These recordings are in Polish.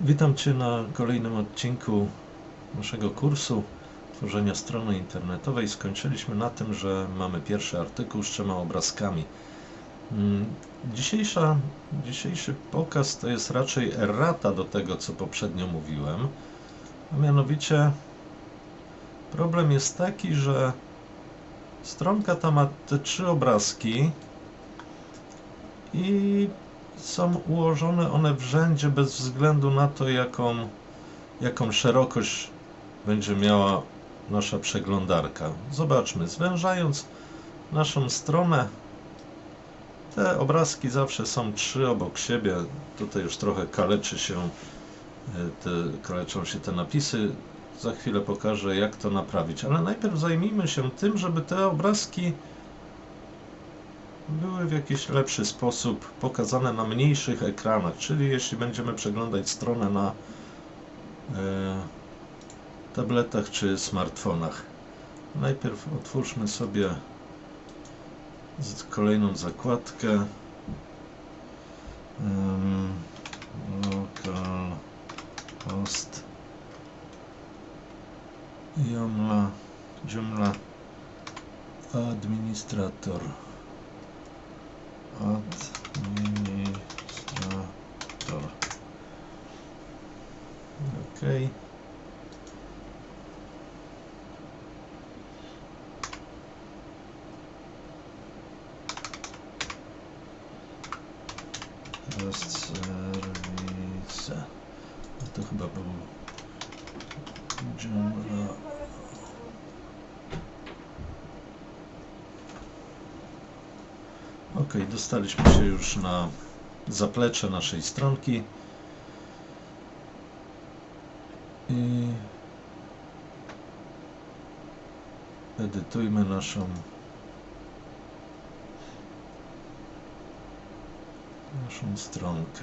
Witam Cię na kolejnym odcinku naszego kursu tworzenia strony internetowej. Skończyliśmy na tym, że mamy pierwszy artykuł z trzema obrazkami. Mm, Dzisiejsza, dzisiejszy pokaz to jest raczej errata do tego, co poprzednio mówiłem. A mianowicie problem jest taki, że stronka ta ma te trzy obrazki i są ułożone one w rzędzie bez względu na to, jaką, jaką szerokość będzie miała nasza przeglądarka. Zobaczmy, zwężając naszą stronę, te obrazki zawsze są trzy obok siebie. Tutaj już trochę kaleczy się, e, te, kaleczą się te napisy. Za chwilę pokażę, jak to naprawić. Ale najpierw zajmijmy się tym, żeby te obrazki były w jakiś lepszy sposób pokazane na mniejszych ekranach, czyli jeśli będziemy przeglądać stronę na e, tabletach czy smartfonach. Najpierw otwórzmy sobie kolejną zakładkę. Ym, Local host Joomla Joomla administrator administrator. Ok Host service. No to chyba był Joomla Ok, dostaliśmy się już na zaplecze naszej stronki. I edytujmy naszą naszą stronkę.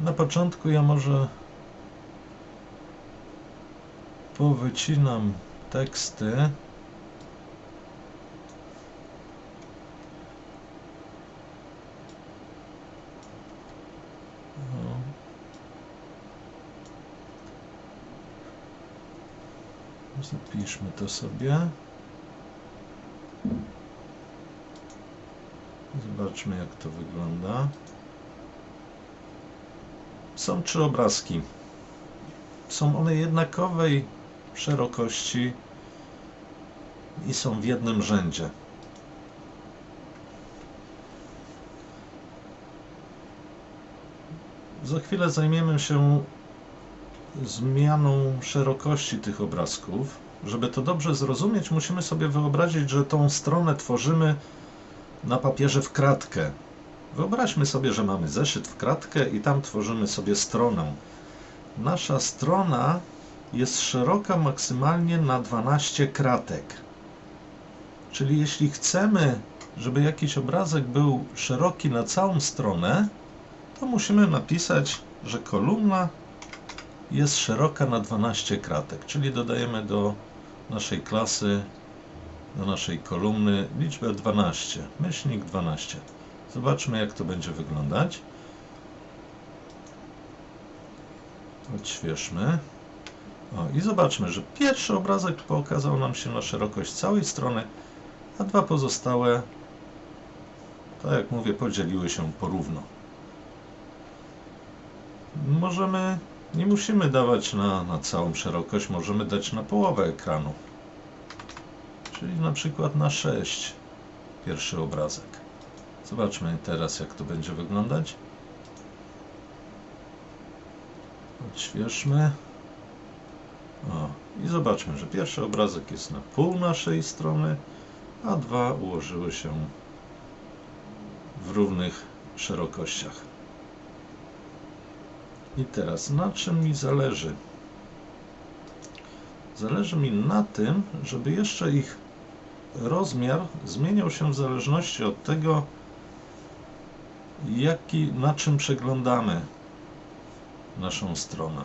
Na początku ja może powycinam teksty. No. Zapiszmy to sobie. Zobaczmy, jak to wygląda. Są trzy obrazki. Są one jednakowej szerokości i są w jednym rzędzie. Za chwilę zajmiemy się zmianą szerokości tych obrazków. Żeby to dobrze zrozumieć, musimy sobie wyobrazić, że tą stronę tworzymy na papierze w kratkę. Wyobraźmy sobie, że mamy zeszyt w kratkę i tam tworzymy sobie stronę. Nasza strona jest szeroka maksymalnie na 12 kratek. Czyli jeśli chcemy, żeby jakiś obrazek był szeroki na całą stronę, to musimy napisać, że kolumna jest szeroka na 12 kratek, czyli dodajemy do naszej klasy, do naszej kolumny liczbę 12, myślnik 12. Zobaczmy, jak to będzie wyglądać. Odświeżmy. O, i zobaczmy, że pierwszy obrazek pokazał nam się na szerokość całej strony, a dwa pozostałe, tak jak mówię, podzieliły się porówno. Możemy, nie musimy dawać na, na całą szerokość, możemy dać na połowę ekranu. Czyli na przykład na 6 pierwszy obrazek. Zobaczmy teraz, jak to będzie wyglądać. Odświeżmy. O, i zobaczmy, że pierwszy obrazek jest na pół naszej strony, a dwa ułożyły się w równych szerokościach. I teraz na czym mi zależy? Zależy mi na tym, żeby jeszcze ich rozmiar zmieniał się w zależności od tego, jaki, na czym przeglądamy naszą stronę.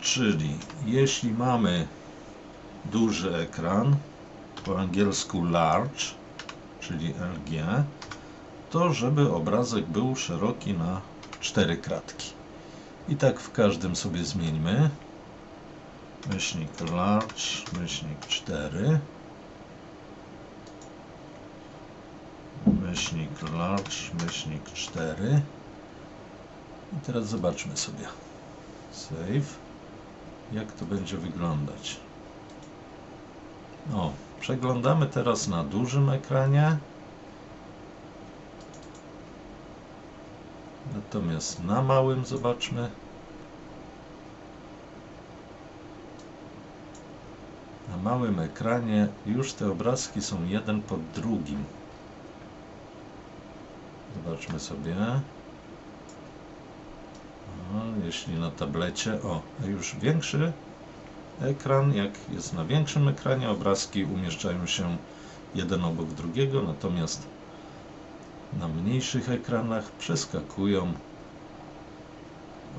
Czyli jeśli mamy duży ekran, po angielsku large, czyli LG, to żeby obrazek był szeroki na cztery kratki. I tak w każdym sobie zmieńmy. Myślnik large, myślnik 4. Myślnik large, myślnik 4. I teraz zobaczmy sobie. Save. Jak to będzie wyglądać. O, przeglądamy teraz na dużym ekranie. Natomiast na małym zobaczmy. Na małym ekranie już te obrazki są jeden pod drugim. Zobaczmy sobie. O, jeśli na tablecie, o, już większy ekran, jak jest na większym ekranie, obrazki umieszczają się jeden obok drugiego, natomiast na mniejszych ekranach przeskakują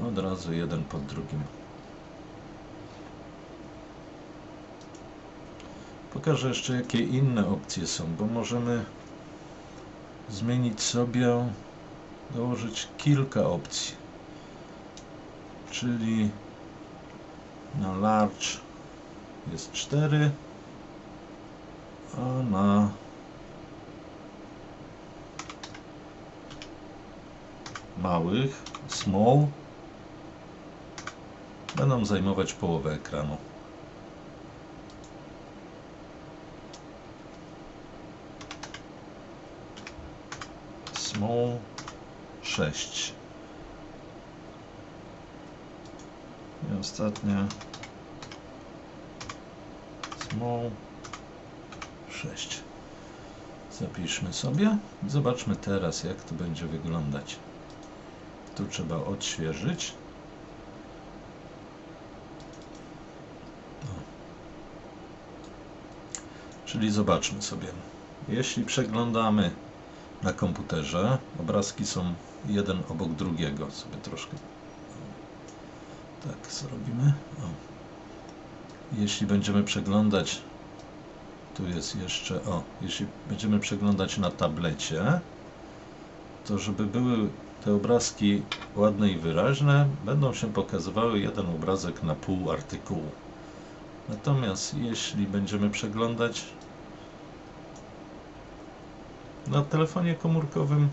od razu jeden pod drugim. Pokażę jeszcze jakie inne opcje są, bo możemy zmienić sobie, dołożyć kilka opcji. Czyli na large jest 4, a na małych, small, będą zajmować połowę ekranu. Small 6. I ostatnia small 6. Zapiszmy sobie. Zobaczmy teraz, jak to będzie wyglądać. Tu trzeba odświeżyć. O. Czyli zobaczmy sobie. Jeśli przeglądamy na komputerze, obrazki są jeden obok drugiego. Sobie troszkę tak zrobimy. O. Jeśli będziemy przeglądać, tu jest jeszcze, o, jeśli będziemy przeglądać na tablecie, to żeby były te obrazki ładne i wyraźne, będą się pokazywały jeden obrazek na pół artykułu. Natomiast jeśli będziemy przeglądać na telefonie komórkowym,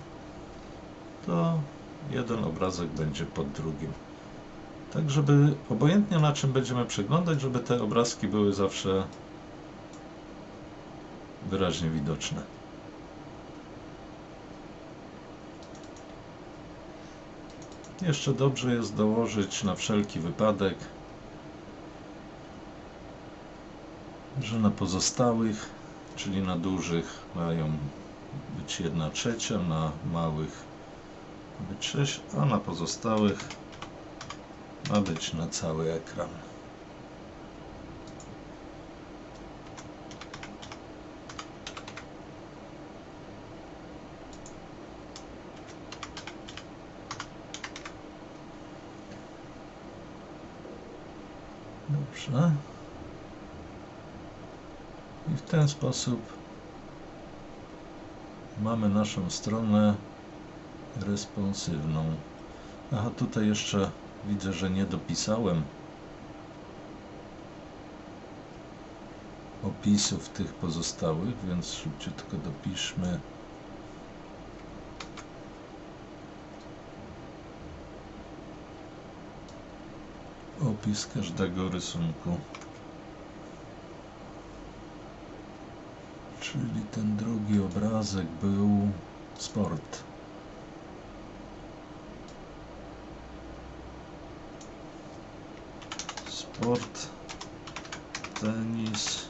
to jeden obrazek będzie pod drugim. Tak, żeby obojętnie na czym będziemy przeglądać, żeby te obrazki były zawsze wyraźnie widoczne. Jeszcze dobrze jest dołożyć na wszelki wypadek, że na pozostałych, czyli na dużych mają być 1 trzecia, na małych ma być 6, a na pozostałych ma być na cały ekran. Dobrze. I w ten sposób mamy naszą stronę responsywną. Aha, tutaj jeszcze widzę, że nie dopisałem opisów tych pozostałych, więc szybciutko dopiszmy. Opis każdego rysunku. Czyli ten drugi obrazek był sport. Sport, tenis,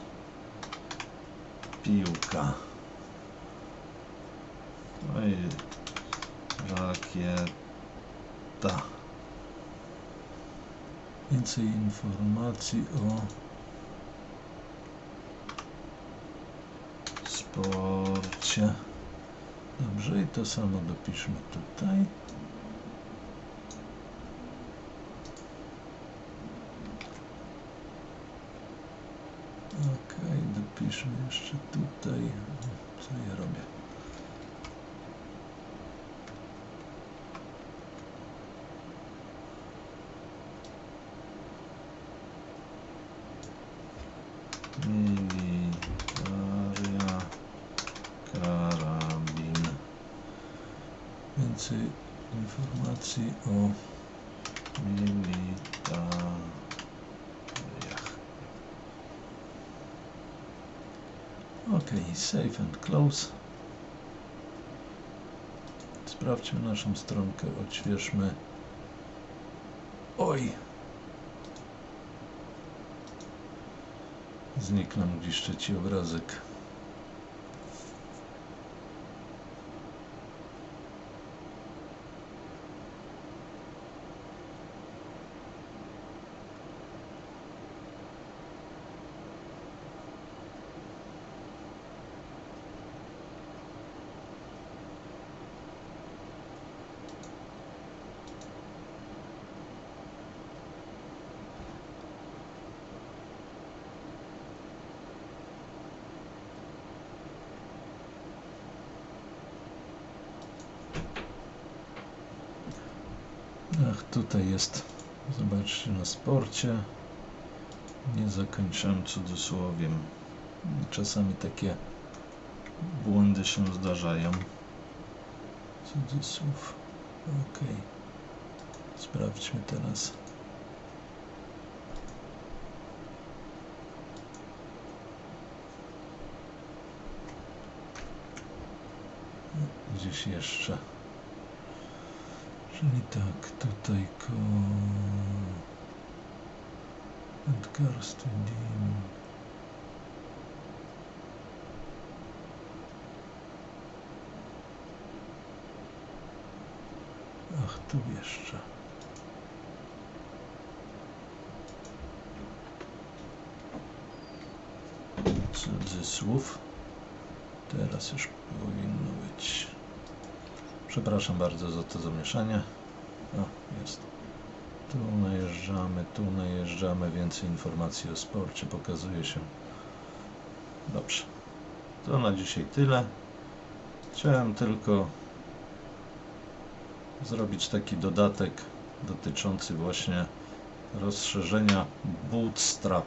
piłka. No i rakieta. Więcej informacji o sporcie. Dobrze, i to samo dopiszmy tutaj. Ok, dopiszmy jeszcze tutaj. Co ja robię? Więcej informacji o militariach. Ok, save and close. Sprawdźmy naszą stronkę, odświeżmy. Oj! Znikł nam gdzieś trzeci obrazek. Ach, tutaj jest. Zobaczcie na sporcie. Nie zakończyłem cudzysłowiem. Czasami takie błędy się zdarzają. Cudzysłów. Ok. Sprawdźmy teraz. Gdzieś jeszcze. Czyli tak, tutaj ko... Edgarstudin. Ach, tu jeszcze. Cudzysłów. Teraz już powinno być. Przepraszam bardzo za to zamieszanie. O, jest. Tu najeżdżamy, tu najeżdżamy. Więcej informacji o sporcie pokazuje się. Dobrze. To na dzisiaj tyle. Chciałem tylko zrobić taki dodatek dotyczący właśnie rozszerzenia Bootstrap